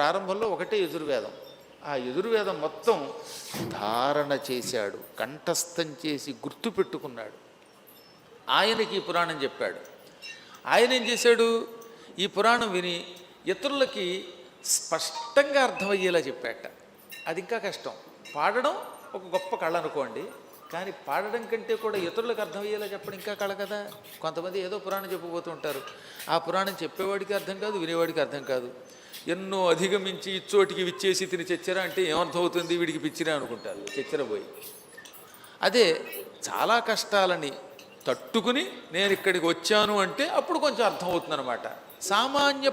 ప్రారంభంలో ఒకటే యజుర్వేదం. ఆ యజుర్వేదం మొత్తం ధారణ చేశాడు కంఠస్థం చేసి గుర్తుపెట్టుకున్నాడు ఆయనకి ఈ పురాణం చెప్పాడు. ఆయన ఏం చేశాడు? ఈ పురాణం విని ఇతరులకి స్పష్టంగా అర్థమయ్యేలా చెప్పాట. అది ఇంకా కష్టం. పాడడం ఒక గొప్ప కళ అనుకోండి కానీ పాడడం కంటే కూడా ఇతరులకు అర్థమయ్యేలా చెప్పడం ఇంకా కళ కదా. కొంతమంది ఏదో పురాణం చెప్పబోతుంటారు ఆ పురాణం చెప్పేవాడికి అర్థం కాదు వినేవాడికి అర్థం కాదు. ఎన్నో అధిగమించి ఇచ్చోటికి విచ్చేసి తిని చచ్చరా అంటే ఏమర్థం అవుతుంది వీడికి పిచ్చిరా అనుకుంటారు. చచ్చరపోయి అదే చాలా కష్టాలని తట్టుకుని నేను ఇక్కడికి వచ్చాను అంటే అప్పుడు కొంచెం అర్థమవుతుందన్నమాట. సామాన్య